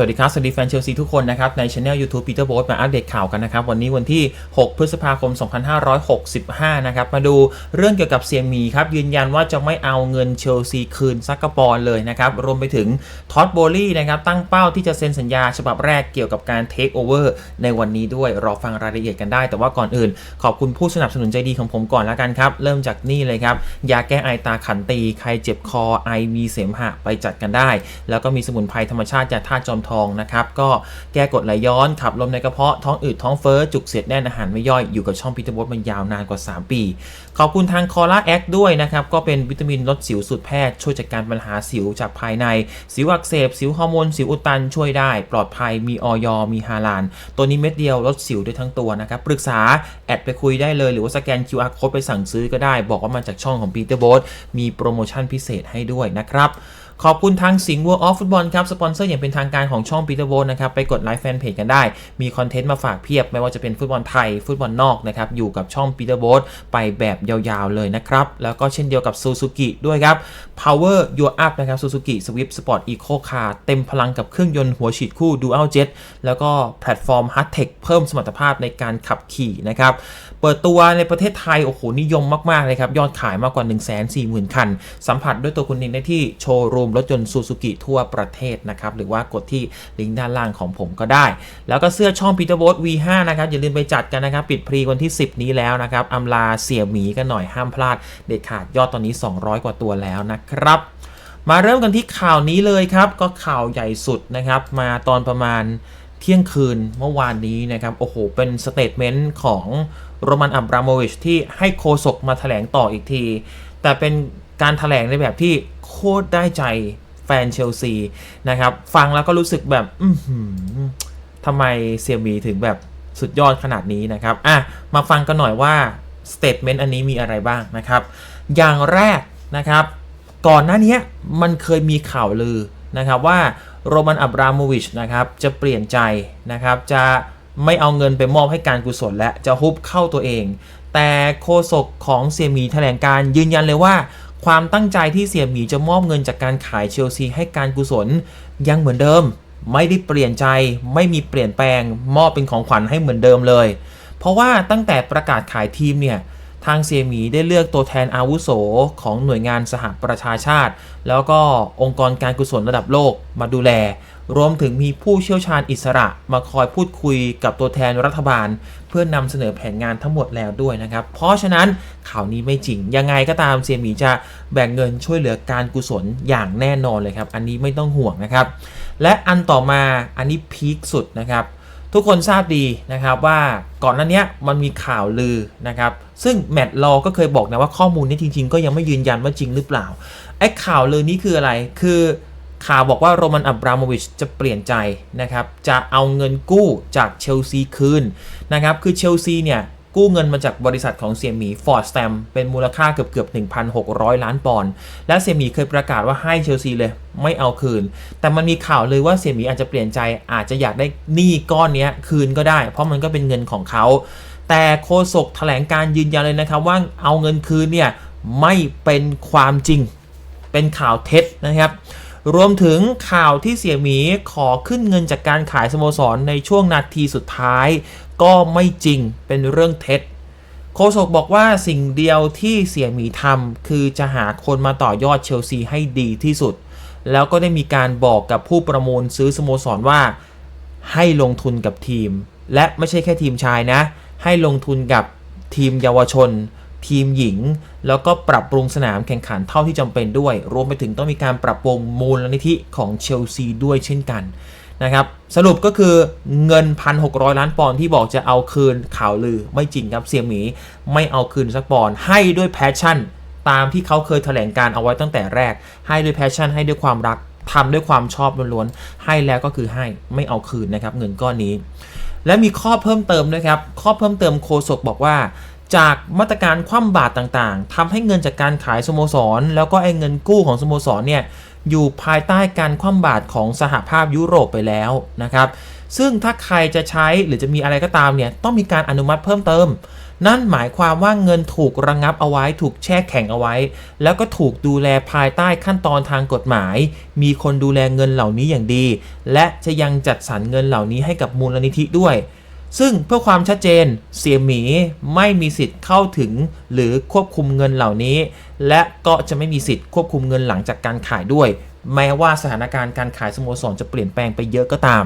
สวัสดีครับ สวัสดีแฟนเชลซีทุกคนนะครับ ในช anel YouTube Peter b o มาอัปเดตข่าวกันนะครับ วันนี้วันที่ 6 พฤษภาคม 2565 นะครับ มาดูเรื่องเกี่ยวกับเซียมีครับ ยืนยันว่าจะไม่เอาเงินเชลซีคืนซักกะปอนเลยนะครับ รวมไปถึงท็อตโบลี่นะครับ ตั้งเป้าที่จะเซ็นสัญญาฉบับแรกเกี่ยวกับการเทคโอเวอร์ในวันนี้ด้วยรอฟังรายละเอียดกันได้ แต่ว่าก่อนอื่น ขอบคุณผู้สนับสนุนใจดีของผมก่อนแล้วกันครับเริ่มจากนี่เลยครับยาแก้ไอตาขันตีใครเจ็บคอไอมีเสมหะไปจัดกันได้ แล้วก็มีสมุนไพรธรรมชาติจากท่าตุจอมททองนะครับ ก็แก้กดไหลย้อนขับลมในกระเพาะท้องอืดท้องเฟ้อจุกเสียดแน่นอาหารไม่ย่อยอยู่กับช่องพิทบดมันยาวนานกว่า 3 ปี ขอบคุณทางคอล่าแอคด้วยนะครับ ก็เป็นวิตามินลดสิวสูตรแพทย์ช่วยจัดการปัญหาสิวจากภายใน สิวอักเสบ สิวฮอร์โมนสิวอุดตันช่วยได้ ปลอดภัยมีออยมีฮาลานตัวนี้เม็ดเดียวลดสิวได้ทั้งตัวนะครับปรึกษาแอดไปคุยได้เลยหรือว่าสแกน QR code ไปสั่งซื้อก็ได้ บอกว่ามาจากช่องของปีเตอร์โบสมีโปรโมชั่นพิเศษให้ด้วยนะครับ ขอบคุณทางสิงห์ World of Football ครับ สปอนเซอร์อย่างเป็นทางการของช่องปีเตอร์โบนะครับ ไปกดไลค์แฟนเพจกันได้ มีคอนเทนต์มาฝากเพียบ ไม่ว่าจะเป็นฟุตบอลไทย ฟุตบอลนอกนะครับ อยู่กับช่องปีเตอร์โบไปแบบยาวๆเลยนะครับ แล้วก็เช่นเดียวกับ Suzuki ด้วยครับ Power Your Up นะครับ Suzuki Swift Sport Eco Car เต็มพลังกับเครื่องยนต์หัวฉีดคู่ Dual Jet แล้วก็แพลตฟอร์ม Hard Tech เพิ่มสมรรถภาพในการขับขี่นะครับ เปิดตัวในประเทศไทย โอ้โห นิยมมากๆเลยครับ ยอดขายมากกว่า 1 4 0 0 0 0 คัน สัมผัสด้วยตัวคุณเองได้ที่โชว์รูมรถยนต์ซูซูกิทั่วประเทศนะครับ หรือว่ากดที่ลิงก์ด้านล่างของผมก็ได้ แล้วก็เสื้อช่อง Peter b o t V5 นะครับ อย่าลืมไปจัดกันนะครับ ปิดพรีวันที่ 10 นี้แล้วนะครับอำลาเสี่ยหมีกันหน่อยห้ามพลาด เด็ดขาดยอดตอนนี้ 200 กว่าตัวแล้วนะครับมาเริ่มกันที่ข่าวนี้เลยครับ ก็ข่าวใหญ่สุดนะครับ มาตอนประมาณเที่ยงคืนเมื่อวานนี้นะครับ โอ้โห เป็นสเตทเมนต์ของ โรมันอับราโมวิชที่ให้โคศกมาแถลงต่ออีกที แต่เป็นการแถลงในแบบที่โคตรได้ใจแฟนเชลซีนะครับ ฟังแล้วก็รู้สึกแบบอืทำไมเซียมีถึงแบบสุดยอดขนาดนี้นะครับ อะ มาฟังกันหน่อยว่าสเตทเมนต์อันนี้มีอะไรบ้างนะครับ อย่างแรกนะครับ ก่อนหน้านี้มันเคยมีข่าวลือนะครับว่าโรมันอับราโมวิชนะครับจะเปลี่ยนใจนะครับจะ ไม่เอาเงินไปมอบให้การกุศลและจะฮุบเข้าตัวเอง แต่โฆษกของเสี่ยหมีแถลงการยืนยันเลยว่า ความตั้งใจที่เสี่ยหมีจะมอบเงินจากการขายเชลซีให้การกุศล ยังเหมือนเดิม ไม่ได้เปลี่ยนใจ ไม่มีเปลี่ยนแปลง มอบเป็นของขวัญให้เหมือนเดิมเลย เพราะว่าตั้งแต่ประกาศขายทีมเนี่ยทางเซียมีได้เลือกตัวแทนอาวุโสของหน่วยงานสหประชาชาติ แล้วก็องค์กรการกุศลระดับโลกมาดูแล รวมถึงมีผู้เชี่ยวชาญอิสระมาคอยพูดคุยกับตัวแทนรัฐบาล เพื่อนนำเสนอแผนงานทั้งหมดแล้วด้วยนะครับ เพราะฉะนั้นข่าวนี้ไม่จริง ยังไงก็ตามเซียหมีจะแบ่งเงินช่วยเหลือการกุศลอย่างแน่นอนเลยครับ อันนี้ไม่ต้องห่วงนะครับ และอันต่อมาอันนี้พีคสุดนะครับทุกคนทราบดีนะครับว่าก่อนหน้านี้มันมีข่าวลือนะครับ ซึ่งแมตต์ลอก็เคยบอกนะว่าข้อมูลนี้จริงๆ ก็ยังไม่ยืนยันว่าจริงหรือเปล่าไอ้ข่าวลือนี้คืออะไรคือ ข่าวบอกว่าโรมันอับราโมวิชจะเปลี่ยนใจนะครับ จะเอาเงินกู้จากเชลซีคืนนะครับ คือเชลซีเนี่ยกู้เงินมาจากบริษัทของเซียมีฟอร์ดสแตมเป็นมูลค่าเกือบเกือบ1,600 ล้านปอนด์และเซียมีเคยประกาศว่าให้เชลซีเลยไม่เอาคืน แต่มันมีข่าวเลยว่าเซียมีอาจจะเปลี่ยนใจอาจจะอยากได้หนี้ก้อนนี้คืนก็ได้ เพราะมันก็เป็นเงินของเขา แต่โฆษกแถลงการยืนยันเลยนะครับว่าเอาเงินคืนเนี่ยไม่เป็นความจริง เป็นข่าวเท็จนะครับ รวมถึงข่าวที่เสี่ยหมีขอขึ้นเงินจากการขายสโมสรในช่วงนาทีสุดท้าย ก็ไม่จริงเป็นเรื่องเท็จโฆษกบอกว่าสิ่งเดียวที่เสี่ยหมีทำคือจะหาคนมาต่อยอดเชลซีให้ดีที่สุด แล้วก็ได้มีการบอกกับผู้ประมูลซื้อสโมสรว่า ให้ลงทุนกับทีม และไม่ใช่แค่ทีมชายนะ ให้ลงทุนกับทีมเยาวชน ทีมหญิง แล้วก็ปรับปรุงสนามแข่งขันเท่าที่จำเป็นด้วย รวมไปถึงต้องมีการปรับปรุงมูลนิธิของเชลซีด้วยเช่นกันนะครับสรุปก็คือเงิน 1,600 ล้านปอนด์ที่บอกจะเอาคืนข่าวลือไม่จริงครับเสี่ยหมีไม่เอาคืนสักปอนด์ให้ด้วยแพชชั่น ตามที่เขาเคยแถลงการเอาไว้ตั้งแต่แรก ให้ด้วยแพชชั่น ให้ด้วยความรักทำด้วยความชอบล้วนๆให้แล้วก็คือให้ไม่เอาคืนนะครับเงินก้อนนี้ และมีข้อเพิ่มเติมด้วยครับข้อเพิ่มเติมโคศกบอกว่า จากมาตรการคว่ำบาตรต่างๆทำให้เงินจากการขายสโมสร แล้วก็ไอ้เงินกู้ของสโมสรเนี่ยอยู่ภายใต้การคว่ำบาตรของสหภาพยุโรปไปแล้วนะครับ ซึ่งถ้าใครจะใช้หรือจะมีอะไรก็ตามเนี่ยต้องมีการอนุมัติเพิ่มเติม นั่นหมายความว่าเงินถูกระงงับเอาไว้ ถูกแช่แข็งเอาไว้ แล้วก็ถูกดูแลภายใต้ขั้นตอนทางกฎหมาย มีคนดูแลเงินเหล่านี้อย่างดี และจะยังจัดสรรเงินเหล่านี้ให้กับมูลนิธิด้วย ซึ่งเพื่อความชัดเจนเสี่ยหมีไม่มีสิทธิ์เข้าถึง หรือควบคุมเงินเหล่านี้ และก็จะไม่มีสิทธิ์ควบคุมเงินหลังจากการขายด้วย แม้ว่าสถานการณ์การขายสโมสรจะเปลี่ยนแปลงไปเยอะก็ตาม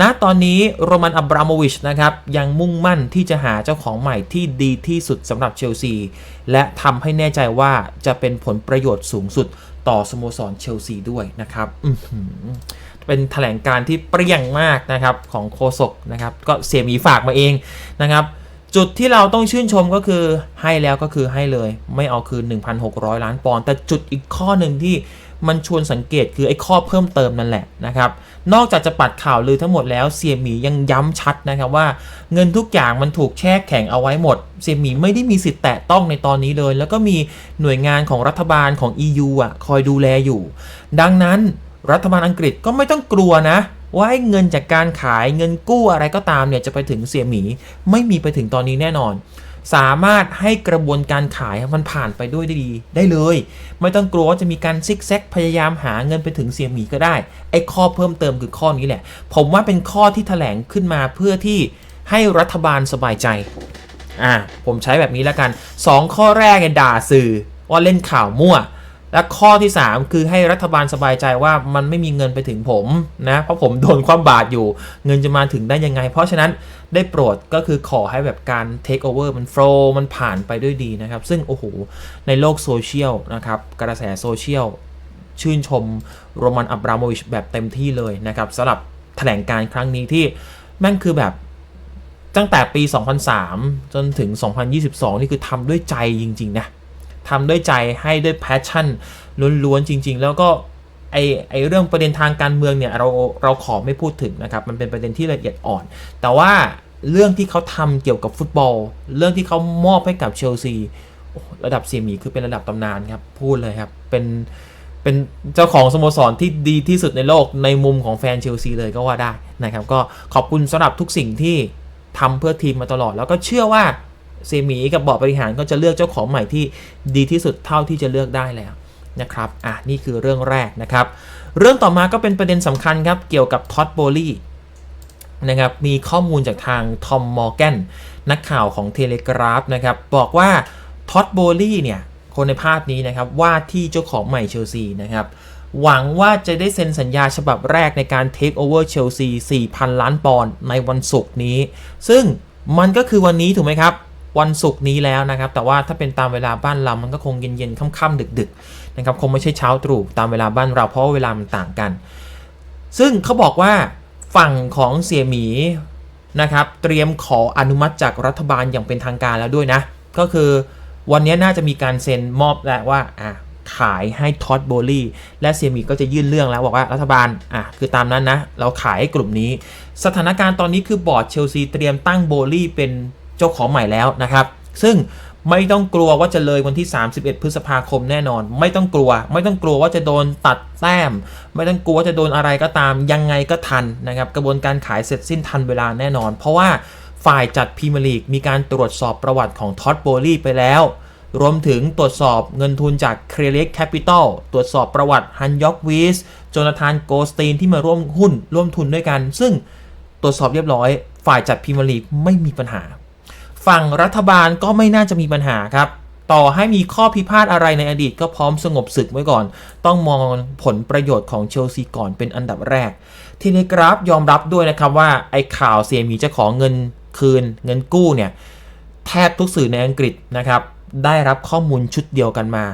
ณตอนนี้โรมันอับราโมวิชนะครับยังมุ่งมั่นที่จะหาเจ้าของใหม่ที่ดีที่สุดสำหรับเชลซี และทำให้แน่ใจว่าจะเป็นผลประโยชน์สูงสุดต่อสโมสรเชลซีด้วยนะครับ เป็นแถลงการที่เปรี้ยงมากนะครับของโคศกนะครับก็เสียหมีฝากมาเองนะครับ จุดที่เราต้องชื่นชมก็คือให้แล้วก็คือให้เลย ไม่เอาคืน 1,600 ล้านปอนด์แต่จุดอีกข้อหนึ่งที่มันชวนสังเกตคือไอ้ข้อเพิ่มเติมนั่นแหละนะครับ นอกจากจะปัดข่าวลือทั้งหมดแล้วเสียหมียังย้ำชัดนะครับว่าเงินทุกอย่างมันถูกแช่แข็งเอาไว้หมดเสียหมีไม่ได้มีสิทธิ์แตะต้องในตอนนี้เลย แล้วก็มีหน่วยงานของรัฐบาลของ EU อะคอยดูแลอยู่ ดังนั้น รัฐบาลอังกฤษก็ไม่ต้องกลัวนะ ว่าไอ้เงินจากการขายเงินกู้อะไรก็ตามเนี่ยจะไปถึงเสี่ยหมี ไม่มีไปถึงตอนนี้แน่นอน สามารถให้กระบวนการขายมันผ่านไปด้วยได้ดี ได้เลย ไม่ต้องกลัวว่าจะมีการซิกแซกพยายามหาเงินไปถึงเสี่ยหมีก็ได้ไอ้ข้อเพิ่มเติมคือข้อนี้แหละ ผมว่าเป็นข้อที่แถลงขึ้นมาเพื่อที่ให้รัฐบาลสบายใจอ่าผมใช้แบบนี้แล้วกัน 2 ข้อแรกเนี่ยด่าสื่อว่าเล่นข่าวมั่ว และข้อที่ 3 คือให้รัฐบาลสบายใจว่ามันไม่มีเงินไปถึงผมนะเพราะผมโดนความบาดอยู่ เงินจะมาถึงได้ยังไง เพราะฉะนั้นได้โปรดก็คือขอให้แบบการ take over มันโฟล์มันผ่านไปด้วยดีนะครับ ซึ่งโอ้โหในโลกโซเชียลนะครับกระแสโซเชียลชื่นชมโรมันอับราโมวิชแบบเต็มที่เลยนะครับสำหรับแถลงการครั้งนี้ที่แม่งคือแบบตั้งแต่ปี 2003 จนถึง 2022 นี่คือทำด้วยใจจริง ๆ นะ ทำด้วยใจให้ด้วยแพชชั่นล้วนๆจริง ๆ แล้วก็ไอไอเรื่องประเด็นทางการเมืองเนี่ยเราเราขอไม่พูดถึงนะครับ มันเป็นประเด็นที่ละเอียดอ่อน แต่ว่าเรื่องที่เขาทำเกี่ยวกับฟุตบอล เรื่องที่เขามอบให้กับเชลซีระดับเสียหมีคือเป็นระดับตำนานครับ พูดเลยครับ เป็นเป็นเจ้าของสโมสรที่ดีที่สุดในโลกในมุมของแฟนเชลซีเลยก็ว่าได้นะครับ ก็ขอบคุณสำหรับทุกสิ่งที่ทำเพื่อทีมมาตลอด แล้วก็เชื่อว่า เซมีกับบอร์ดบริหารก็จะเลือกเจ้าของใหม่ที่ดีที่สุดเท่าที่จะเลือกได้แล้วนะครับอะนี่คือเรื่องแรกนะครับ เรื่องต่อมาก็เป็นประเด็นสำคัญครับ เกี่ยวกับท็อตโบลี่นะครับมีข้อมูลจากทางทอมมอร์แกนนักข่าวของเทเลกราฟนะครับบอกว่าท็อตโบลี่เนี่ยคนในภาพนี้นะครับว่าที่เจ้าของใหม่เชลซีนะครับหวังว่าจะได้เซ็นสัญญาฉบับแรกในการเทคโอเวอร์เชลซี4,000 ล้านปอนด์ในวันศุกร์นี้ ซึ่งมันก็คือวันนี้ถูกไหมครับ วันศุกร์นี้แล้วนะครับ แต่ว่าถ้าเป็นตามเวลาบ้านเรา มันก็คงเย็นๆค่ำๆดึกๆนะครับ คงไม่ใช่เช้าตรู่ตามเวลาบ้านเราเพราะาเวลามันต่างกัน ซึ่งเขาบอกว่าฝั่งของเสียหมีนะครับเตรียมขออนุมัติจากรัฐบาลอย่างเป็นทางการแล้วด้วยนะ ก็คือวันนี้น่าจะมีการเซ็นมอบแล้วว่าอะขายให้ท็อตโบลี่และเซียมีก็จะยื่นเรื่องแล้ว บอกว่ารัฐบาลอะคือตามนั้นนะ เราขายให้กลุ่มนี้ สถานการณ์ตอนนี้คือบอร์ดเชลซีเตรียมตั้งโบลี่เป็น เจ้าของใหม่แล้วนะครับ ซึ่งไม่ต้องกลัวว่าจะเลยวันที่ 31 พฤษภาคมแน่นอน ไม่ต้องกลัว ไม่ต้องกลัวว่าจะโดนตัดแต้ม ไม่ต้องกลัวว่าจะโดนอะไรก็ตาม ยังไงก็ทันนะครับ กระบวนการขายเสร็จสิ้นทันเวลาแน่นอน เพราะว่าฝ่ายจัดพรีเมียร์ลีกมีการตรวจสอบประวัติของท็อตโบลี่ไปแล้ว รวมถึงตรวจสอบเงินทุนจากเครเล็กแคปิตอลตรวจสอบประวัติฮันยอกวีสโจนาธานโกสตีนที่มาร่วมหุ้นร่วมทุนด้วยกัน ซึ่งตรวจสอบเรียบร้อย ฝ่ายจัดพรีเมียร์ลีกไม่มีปัญหา ฝั่งรัฐบาลก็ไม่น่าจะมีปัญหาครับ ต่อให้มีข้อพิพาทอะไรในอดีตก็พร้อมสงบศึกไว้ก่อน ต้องมองผลประโยชน์ของเชลซีก่อนเป็นอันดับแรกเทเลกราฟยอมรับด้วยนะครับว่าไอ้ข่าวเซียมีจะขอเงินคืนเงินกู้เนี่ยแทบทุกสื่อในอังกฤษนะครับได้รับข้อมูลชุดเดียวกันมา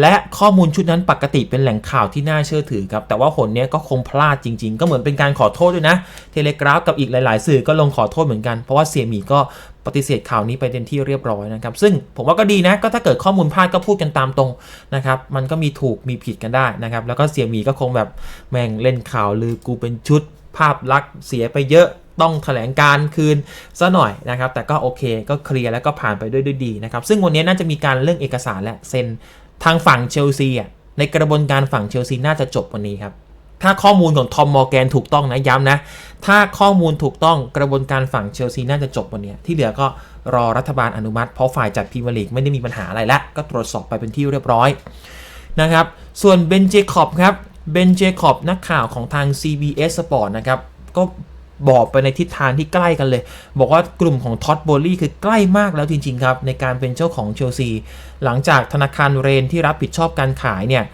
และข้อมูลชุดนั้นปกติเป็นแหล่งข่าวที่น่าเชื่อถือครับ แต่ว่าหนเนี้ยก็คงพลาดจริง ๆ ก็เหมือนเป็นการขอโทษด้วยนะ เทเลกราฟกับอีกหลาย ๆ สื่อก็ลงขอโทษเหมือนกัน เพราะว่าเสียหมีก็ปฏิเสธข่าวนี้ไปเป็นที่เรียบร้อยนะครับ ซึ่งผมว่าก็ดีนะ ก็ถ้าเกิดข้อมูลพลาดก็พูดกันตามตรงนะครับ มันก็มีถูกมีผิดกันได้นะครับ แล้วก็เสียหมีก็คงแบบแม่งเล่นข่าวลือกูเป็นชุด ภาพลักษณ์เสียไปเยอะต้องแถลงการคืนซะหน่อยนะครับ แต่ก็โอเคก็เคลียร์แล้วก็ผ่านไปด้วยด้วยดีนะครับ ซึ่งวันนี้น่าจะมีการเรื่องเอกสารและเซ็น ทางฝั่งเชลซีอะในกระบวนการฝั่งเชลซีน่าจะจบวันนี้ครับ ถ้าข้อมูลของทอมมอร์แกนถูกต้องนะย้ำนะ ถ้าข้อมูลถูกต้องกระบวนการฝั่งเชลซีน่าจะจบวันนี้ที่เหลือก็รอรัฐบาลอนุมัติเพราะฝ่ายจัดพรีเมียร์ลีกไม่ได้มีปัญหาอะไรล้วก็ตรวจสอบไปเป็นที่เรียบร้อยนะครับ ส่วนเบนเจคอบครับเบนเจคอบนักข่าวของทาง CBS Sport นะครับก็ บอกไปในทิศทางที่ใกล้กันเลย บอกว่ากลุ่มของท็อตโบลี่คือใกล้มากแล้วจริงๆครับ ในการเป็นเจ้าของเชลซี หลังจากธนาคารเรนที่รับผิดชอบการขายเนี่ย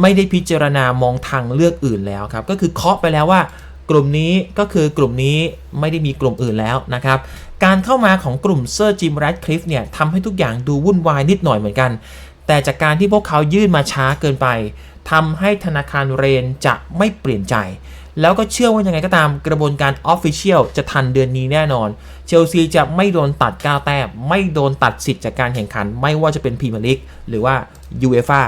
ไม่ได้พิจารณามองทางเลือกอื่นแล้วครับ ก็คือเคาะไปแล้วว่ากลุ่มนี้ก็คือกลุ่มนี้ไม่ได้มีกลุ่มอื่นแล้วนะครับ การเข้ามาของกลุ่มเซอร์จิมแรดคลิฟเนี่ยทำให้ทุกอย่างดูวุ่นวายนิดหน่อยเหมือนกัน แต่จากการที่พวกเขายื่นมาช้าเกินไปทำให้ธนาคารเรนจะไม่เปลี่ยนใจ แล้วก็เชื่อว่ายังไงก็ตามกระบวนการออฟฟิเชียลจะทันเดือนนี้แน่นอน เชลซีจะไม่โดนตัดก้าวแต้มไม่โดนตัดสิทธิ์จากการแข่งขัน ไม่ว่าจะเป็นพรีเมียร์ลีกหรือว่ายูเอฟ่า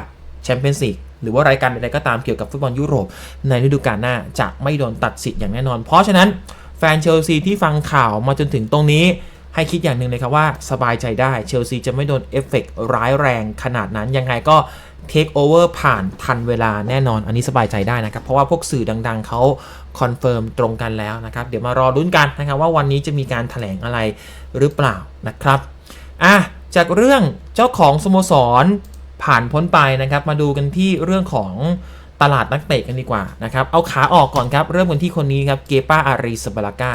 แชมเปี้ยนส์ลีกหรือว่ารายการใดๆก็ตามเกี่ยวกับฟุตบอลยุโรป ในฤดูกาลหน้าจะไม่โดนตัดสิทธิ์อย่างแน่นอน เพราะฉะนั้นแฟนเชลซีที่ฟังข่าวมาจนถึงตรงนี้ ให้คิดอย่างหนึ่งเลยครับว่าสบายใจได้เชลซีจะไม่โดนเอฟเฟกต์ร้ายแรงขนาดนั้นยังไงก็เทคโอเวอร์ผ่านทันเวลาแน่นอน อันนี้สบายใจได้นะครับ เพราะว่าพวกสื่อดังๆ เขาคอนเฟิร์มตรงกันแล้วนะครับ เดี๋ยวมารอรุ้นกันนะครับ ว่าวันนี้จะมีการถแถลงอะไรหรือเปล่านะครับอะจากเรื่องเจ้าของสโมสรผ่านพ้นไปนะครับ มาดูกันที่เรื่องของตลาดนักเตะกันดีกว่านะครับ เอาขาออกก่อนครับ เริ่มกันที่คนนี้ครับเกป้าอารีสบาลากา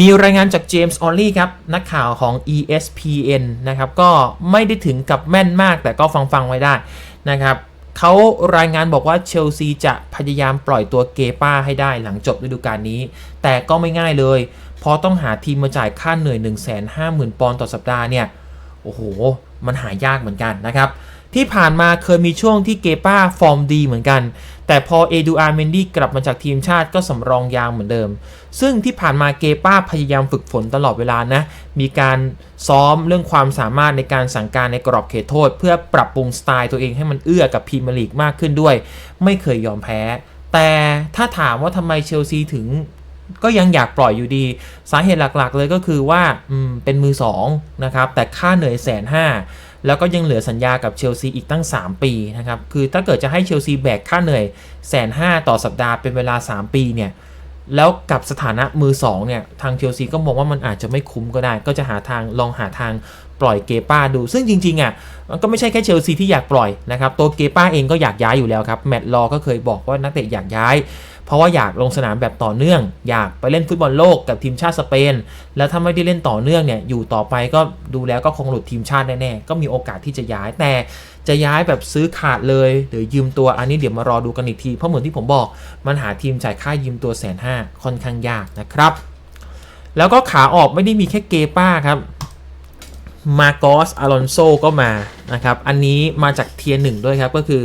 มีรายงานจากเจมส์ออลลี่ครับ นักข่าวของ ESPN นะครับ ก็ไม่ได้ถึงกับแม่นมากแต่ก็ฟังฟังไว้ได้นะครับเขารายงานบอกว่าเชลซีจะพยายามปล่อยตัวเกป้าให้ได้หลังจบฤดูกาลนี้ แต่ก็ไม่ง่ายเลย เพราะต้องหาทีมมาจ่ายค่าเหนื่อย 150,000 ปอนด์ต่อสัปดาห์เนี่ย โอ้โห มันหายากเหมือนกันนะครับ ที่ผ่านมาเคยมีช่วงที่เกป้าฟอร์มดีเหมือนกัน แต่พอเอดูอาร์เมนดี้กลับมาจากทีมชาติก็สำรองยางเหมือนเดิม ซึ่งที่ผ่านมาเกป้าพยายามฝึกฝนตลอดเวลานะ มีการซ้อมเรื่องความสามารถในการสั่งการในกรอบเขตโทษ เพื่อปรับปรุงสไตล์ตัวเองให้มันเอื้อกับพรีเมียร์ลีกมากขึ้นด้วย ไม่เคยยอมแพ้ แต่ถ้าถามว่าทำไมเชลซีถึงก็ยังอยากปล่อยอยู่ดี สาเหตุหลักๆ เลยก็คือว่าอืมเป็นมือสองนะครับแต่ค่าเหนื่อยแสนห้า แล้วก็ยังเหลือสัญญากับเชลซีอีกตั้ง 3 ปีนะครับ คือถ้าเกิดจะให้เชลซีแบกค่าเหนื่อยแสนห้าต่อสัปดาห์เป็นเวลา 3 ปีเนี่ย แล้วกับสถานะมือ2เนี่ย ทางเชลซีก็มองว่ามันอาจจะไม่คุ้มก็ได้ ก็จะหาทางลองหาทางปล่อยเกป้าดู ซึ่งจริงๆอะ มันก็ไม่ใช่แค่เชลซีที่อยากปล่อยนะครับ ตัวเกป้าเองก็อยากย้ายอยู่แล้วครับ แมตต์ลอก็เคยบอกว่านักเตะอยากย้าย เพราะว่าอยากลงสนามแบบต่อเนื่อง อยากไปเล่นฟุตบอลโลกกับทีมชาติสเปน แล้วถ้าไม่ได้เล่นต่อเนื่องเนี่ยอยู่ต่อไปก็ดูแล้วก็คงหลุดทีมชาติแน่ๆก็มีโอกาสที่จะย้ายแต่จะย้ายแบบซื้อขาดเลยหรือยืมตัวอันนี้เดี๋ยวมารอดูกันอีกที เพราะเหมือนที่ผมบอกมันหาทีมจ่ายค่ายืมตัวแสนห้าค่อนข้างยากนะครับ แล้วก็ขาออกไม่ได้มีแค่เกป้าครับมาโกสอลอนโซก็มานะครับ อันนี้มาจากเทียร์หนึ่งด้วยครับ ก็คือ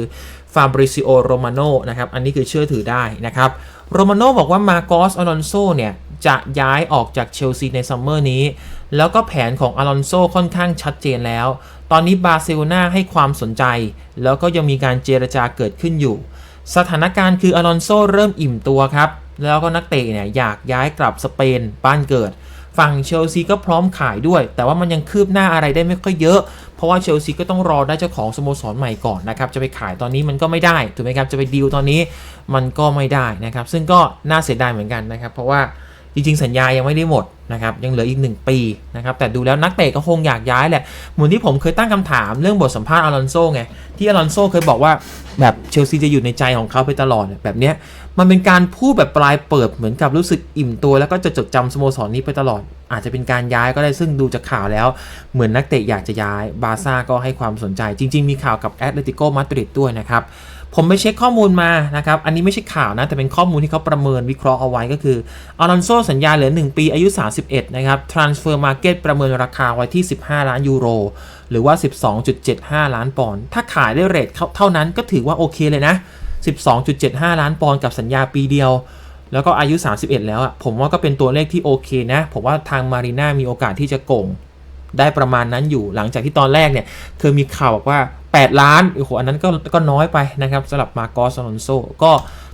ฟาบริซิโอโรมาโนนะครับ อันนี้คือเชื่อถือได้นะครับ โรมาโนบอกว่ามาโกสอลอนโซเนี่ย จะย้ายออกจากเชลซีในซัมเมอร์นี้ แล้วก็แผนของอลอนโซค่อนข้างชัดเจนแล้ว ตอนนี้บาร์เซโลนาให้ความสนใจ แล้วก็ยังมีการเจรจาเกิดขึ้นอยู่ สถานการณ์คืออลอนโซเริ่มอิ่มตัวครับ แล้วก็นักเตะเนี่ยอยากย้ายกลับสเปนบ้านเกิด ฝั่งเชลซีก็พร้อมขายด้วย แต่ว่ามันยังคืบหน้าอะไรได้ไม่ค่อยเยอะ เพราะว่าเชลซีก็ต้องรอได้เจ้าของสโมสรใหม่ก่อนนะครับ จะไปขายตอนนี้มันก็ไม่ได้ ถูกไหมครับ จะไปดีลตอนนี้มันก็ไม่ได้นะครับ ซึ่งก็น่าเสียดายเหมือนกันนะครับ เพราะว่าจริงๆ สัญญายังไม่ได้หมดนะครับ ยังเหลืออีก 1 ปีนะครับ แต่ดูแล้วนักเตะก็คงอยากย้ายแหละ เหมือนที่ผมเคยตั้งคำถามเรื่องบทสัมภาษณ์อลอนโซไง ที่อลอนโซเคยบอกว่าแบบเชลซีจะอยู่ในใจของเขาไปตลอดแบบเนี้ย มันเป็นการพูดแบบปลายเปิดเหมือนกับรู้สึกอิ่มตัว แล้วก็จะจดจำสโมสรนี้ไปตลอด อาจจะเป็นการย้ายก็ได้ซึ่งดูจากข่าวแล้ว เหมือนนักเตะอยากจะย้ายบาซ่าก็ให้ความสนใจ จริง ๆ มีข่าวกับแอตเลติโกมาดริดด้วยนะครับ ผมไปเช็คข้อมูลมานะครับ อันนี้ไม่ใช่ข่าวนะ แต่เป็นข้อมูลที่เขาประเมินวิเคราะห์เอาไว้ก็คืออลอนโซสัญญาเหลือ 1 ปีอายุ 31 นะครับ Transfer Market ประเมินราคาไว้ที่ 15 ล้านยูโรหรือว่า 12.75 ล้านปอนด์ถ้าขายได้เรทเท่านั้นก็ถือว่าโอเคเลยนะ 12.75 ล้านปอนด์กับสัญญาปีเดียว แล้วก็อายุ 31 แล้วอะผมว่าก็เป็นตัวเลขที่โอเคนะ ผมว่าทางมารีน่ามีโอกาสที่จะโกงได้ประมาณนั้นอยู่หลังจากที่ตอนแรกเนี่ยเคยมีข่าวบอกว่า 8 ล้านโอ้โหอันนั้นก็ก็น้อยไปนะครับสำหรับมาโกสอลอนโซก็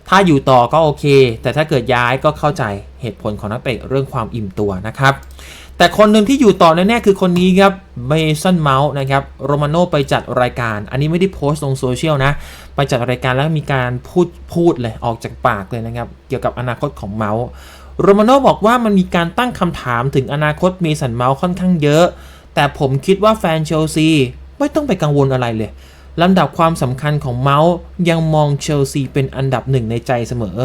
ถ้าอยู่ต่อก็โอเค แต่ถ้าเกิดย้ายก็เข้าใจเหตุผลของนักเตะเรื่องความอิ่มตัวนะครับ แต่คนหนึ่งที่อยู่ต่อแน่ๆคือคนนี้ครับเมสันเมาส์นะครับโรมาโนไปจัดรายการ อันนี้ไม่ได้โพสต์ลงโซเชียลนะ ไปจัดรายการแล้วมีการพูดพูดเลยออกจากปากเลยนะครับ เกี่ยวกับอนาคตของเมาส์โรมาโนบอกว่ามันมีการตั้งคำถามถึงอนาคตเมสันเมาส์ค่อนข้างเยอะ แต่ผมคิดว่าแฟนเชลซีไม่ต้องไปกังวลอะไรเลยลำดับความสำคัญของเมาส์ยังมองเชลซีเป็นอันดับหนึ่งในใจเสมอ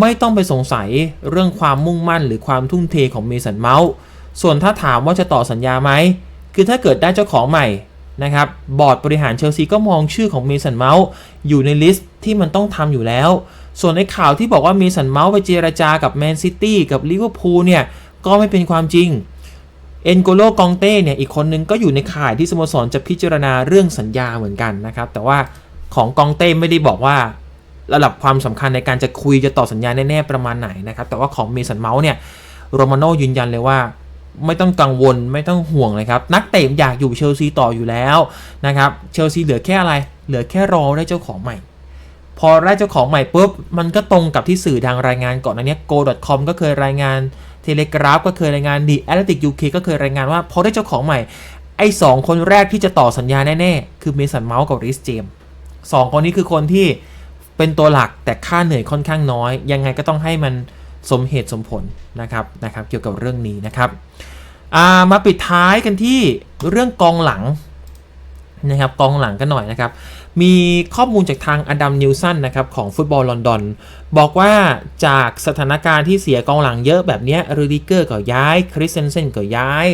ไม่ต้องไปสงสัยเรื่องความมุ่งมั่นหรือความทุ่มเทของเมสันเมาส์ ส่วนถ้าถามว่าจะต่อสัญญาไหม คือถ้าเกิดได้เจ้าของใหม่นะครับ บอร์ดบริหารเชลซีก็มองชื่อของเมสันเมาส์อยู่ในลิสต์ที่มันต้องทำอยู่แล้ว ส่วนในข่าวที่บอกว่าเมสันเมาส์ไปเจรจากับแมนซิตี้กับลิเวอร์พูลเนี่ยก็ไม่เป็นความจริง เอ็นโกโลกองเต้เนี่ยอีกคนนึงก็อยู่ในข่ายที่สโมสรจะพิจารณาเรื่องสัญญาเหมือนกันนะครับ แต่ว่าของกองเต้ไม่ได้บอกว่าระดับความสำคัญในการจะคุยจะต่อสัญญาแน่ๆประมาณไหนนะครับ แต่ว่าของเมสันเมาส์เนี่ยโรมาโนยืนยันเลยว่า ไม่ต้องกังวลไม่ต้องห่วงเลยครับ นักเตะอยากอยู่เชลซีต่ออยู่แล้วนะครับเชลซีเหลือแค่อะไร เหลือแค่รอได้เจ้าของใหม่ พอได้เจ้าของใหม่ปุ๊บมันก็ตรงกับที่สื่อดังรายงานก่อนอันนี้ go.com ก็เคยรายงาน Telegraph ก็เคยรายงาน The Athletic UK ก็เคยรายงานว่าพอได้เจ้าของใหม่ ไอ้สองคนแรกที่จะต่อสัญญาแน่ๆ คือเมสันเมาส์กับริสเจมสองคนนี้คือคนที่เป็นตัวหลักแต่ค่าเหนื่อยค่อนข้างน้อย ยังไงก็ต้องให้มัน สมเหตุสมผลนะครับนะครับเกี่ยวกับเรื่องนี้นะครับามาปิดท้ายกันที่เรื่องกองหลังนะครับกองหลังกันหน่อยนะครับ มีข้อมูลจากทางอดัมนิวสันนะครับของฟุตบอลลอนดอน บอกว่าจากสถานการณ์ที่เสียกองหลังเยอะแบบนี้รูดิเกอร์ก็ย้าย คริสเซนเซนก็ย้าย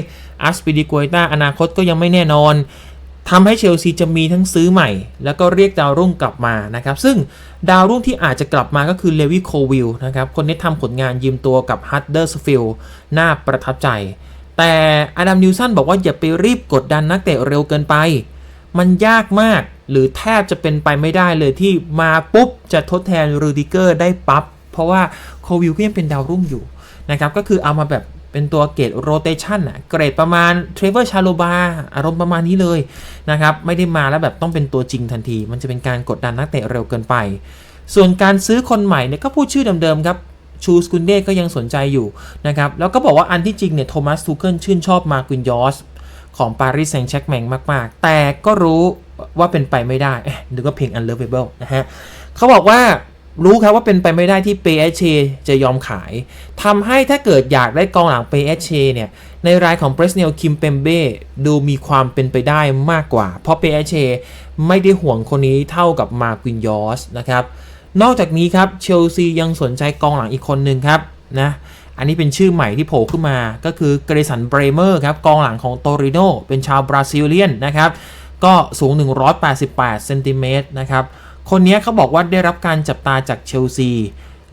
อัสปิดิกวยตาอนาคตก็ยังไม่แน่นอน ทำให้เชลซีจะมีทั้งซื้อใหม่ แล้วก็เรียกดาวรุ่งกลับมานะครับ ซึ่งดาวรุ่งที่อาจจะกลับมาก็คือเลวิโควิลนะครับ คนนี้ทำผลงานยืมตัวกับฮัตเดอร์สฟิลน่าประทับใจ แต่อดัมนิวสันบอกว่าอย่าไปรีบกดดันนักเตะเร็วเกินไป มันยากมากหรือแทบจะเป็นไปไม่ได้เลยที่มาปุ๊บ จะทดแทนรูดิเกอร์ได้ปับ๊บเพราะว่าโควิลก็ยังเป็นดาวรุ่งอยู่นะครับก็คือเอามาแบบ เป็นตัวเกรดโรเตชันอะเกรดประมาณเทรเวอร์ชาโลบาอารมณ์ประมาณนี้เลยนะครับ ไม่ได้มาแล้วแบบต้องเป็นตัวจริงทันที มันจะเป็นการกดดันนักเตะเร็วเกินไป ส่วนการซื้อคนใหม่เนี่ยก็พูดชื่อเดิมๆครับชูสกุนเดก็ยังสนใจอยู่นะครับ แล้วก็บอกว่าอันที่จริงเนี่ยโทมัสทูเกิลชื่นชอบมากุนยอสของปารีสแซงต์แชร์กแมงมาก ๆ แต่ก็รู้ว่าเป็นไปไม่ได้นึกว่าเพลง unlovable นะฮะเขาบอกว่า รู้ครับว่าเป็นไปไม่ได้ที่ PSG จะยอมขาย ทำให้ถ้าเกิดอยากได้กองหลัง PSG เนี่ย ในรายของ p r e s n e l Kim Pembe ดูมีความเป็นไปได้มากกว่า เพราะ PSG ไม่ได้ห่วงคนนี้เท่ากับมาควินยอสนะครับ นอกจากนี้ครับเชลซียังสนใจกองหลังอีกคนหนึ่งครับนะอันนี้เป็นชื่อใหม่ที่โผล่ขึ้นมาก็คือเกรสันเบรเมอร์ครับกองหลังของโตริโนเป็นชาวบราซิเลียนนะครับ ก็สูง 188เซนติเมตรนะครับ คนนี้เขาบอกว่าได้รับการจับตาจากเชลซี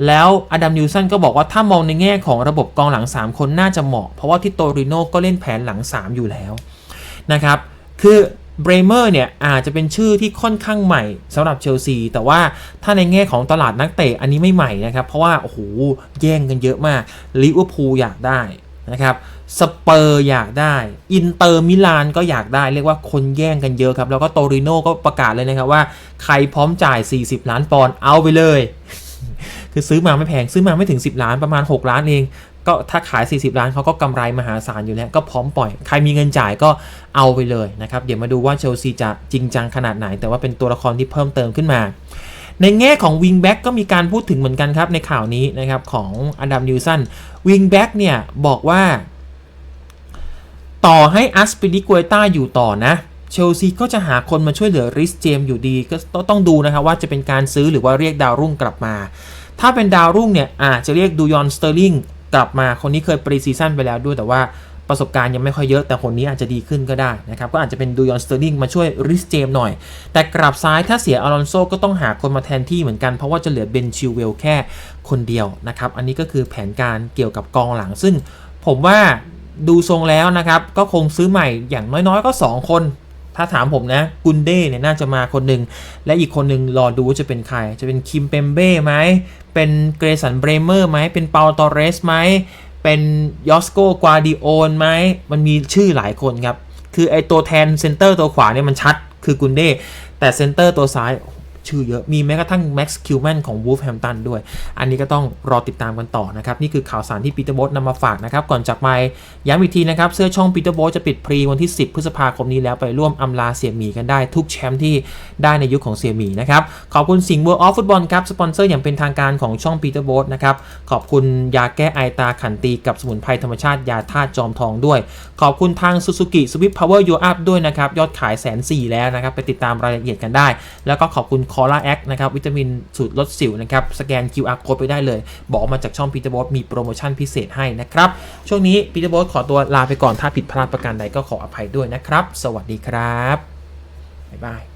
แล้วอดัมนิวสันก็บอกว่าถ้ามองในแง่ของระบบกองหลัง 3 คนน่าจะเหมาะ เพราะว่าที่โตริโนก็เล่นแผนหลัง 3 อยู่แล้วนะครับ คือเบรเมอร์เนี่ยอาจจะเป็นชื่อที่ค่อนข้างใหม่สำหรับเชลซี แต่ว่าถ้าในแง่ของตลาดนักเตะอันนี้ไม่ใหม่นะครับ เพราะว่า โอ้โห แย่งกันเยอะมากลิเวอร์พูลอยากได้ นะครับสเปอร์อยากได้ อินเตอร์มิลานก็อยากได้ เรียกว่าคนแย่งกันเยอะครับ แล้วก็โตริโนก็ประกาศเลยนะครับว่า ใครพร้อมจ่าย 40 ล้านปอนด์เอาไปเลย คือซื้อมาไม่แพง ซื้อมาไม่ถึง 10 ล้านประมาณ 6 ล้านเอง ก็ถ้าขาย 40 ล้านเขาก็กำไรมหาศาลอยู่แล้ว ก็พร้อมปล่อย ใครมีเงินจ่ายก็เอาไปเลยนะครับ เดี๋ยวมาดูว่าเชลซีจะจริงจังขนาดไหน แต่ว่าเป็นตัวละครที่เพิ่มเติมขึ้นมา ในแง่ของวิงแบ็กก็มีการพูดถึงเหมือนกันครับในข่าวนี้นะครับของอดัมนิวสันวิงแบ็กเนี่ยบอกว่า ต่อให้อัสปิลิกวยต้าอยู่ต่อนะเชลซีก็จะหาคนมาช่วยเหลือริสเจมอยู่ดี ก็ต้องดูนะครับว่าจะเป็นการซื้อหรือว่าเรียกดาวรุ่งกลับมา ถ้าเป็นดาวรุ่งเนี่ยอาจจะเรียกดูยอนสเตอร์ลิงกลับมาคนนี้เคยปรีซีซั่นไปแล้วด้วยแต่ว่า ประสบการณ์ยังไม่ค่อยเยอะแต่คนนี้อาจจะดีขึ้นก็ได้นะครับ ก็อาจจะเป็นดูยอนสเตอร์ลิงมาช่วยริสเจมหน่อย แต่กลับซ้ายถ้าเสียอารอนโซก็ต้องหาคนมาแทนที่เหมือนกัน เพราะว่าจะเหลือเบนชิวเวลแค่คนเดียวนะครับ อันนี้ก็คือแผนการเกี่ยวกับกองหลัง ซึ่งผมว่าดูทรงแล้วนะครับ ก็คงซื้อใหม่อย่างน้อยๆ ก็ 2 คน ถ้าถามผมนะกุนเด้เนี่ยน่าจะมาคนหนึ่งและอีกคนหนึ่งรอดูว่าจะเป็นใคร จะเป็นคิมเปมเบ้ไหมเป็นเกรสันเบรเมอร์ไหมเป็นเปาตอเรสไหม เป็นยอสโกกวาดิโอนไหมมันมีชื่อหลายคนครับ คือไอตัวแทนเซนเตอร์ตัวขวาเนี่ยมันชัดคือกุนเด้แต่เซนเตอร์ตัวซ้าย ชื่อเยอะ มีแม้กระทั่งแม็กซ์คิวแมนของวูฟแฮมตันด้วย อันนี้ก็ต้องรอติดตามกันต่อนะครับ นี่คือข่าวสารที่ปีเตอร์โบสนำมาฝากนะครับ ก่อนจากไปย้ำอีกทีนะครับ เสื้อช่องปีเตอร์โบสจะปิดพรีวันที่ 10 พฤษภาคมนี้แล้วไปร่วมอำลาเสี่ยหมีกันได้ทุกแชมป์ที่ได้ในยุคของเสี่ยหมีนะครับ ขอบคุณสิงห์เวิร์ออฟฟุตบอลครับสปอนเซอร์อย่างเป็นทางการของช่องปีเตอร์โบสนะครับขอบคุณยาแก้ไอตาขันตีกับสมุนไพรธรรมชาติยาธาตุจอมทองด้วย ขอบคุณทาง Suzuki Swift Power Your Up ด้วยนะครับยอดขายแสนสี่แล้วนะครับไปติดตามรายละเอียดกันได้ แล้วก็ขอบคุณคอลาแอคนะครับวิตามินสูตรลดสิวนะครับสแกน QR code ไปได้เลย บอกมาจากช่องพีเตอร์บอสมีโปรโมชั่นพิเศษให้นะครับ ช่วงนี้พีเตอร์บอสขอตัวลาไปก่อนถ้าผิดพลาดประการใดก็ขออภัยด้วยนะครับ สวัสดีครับบ๊ายบาย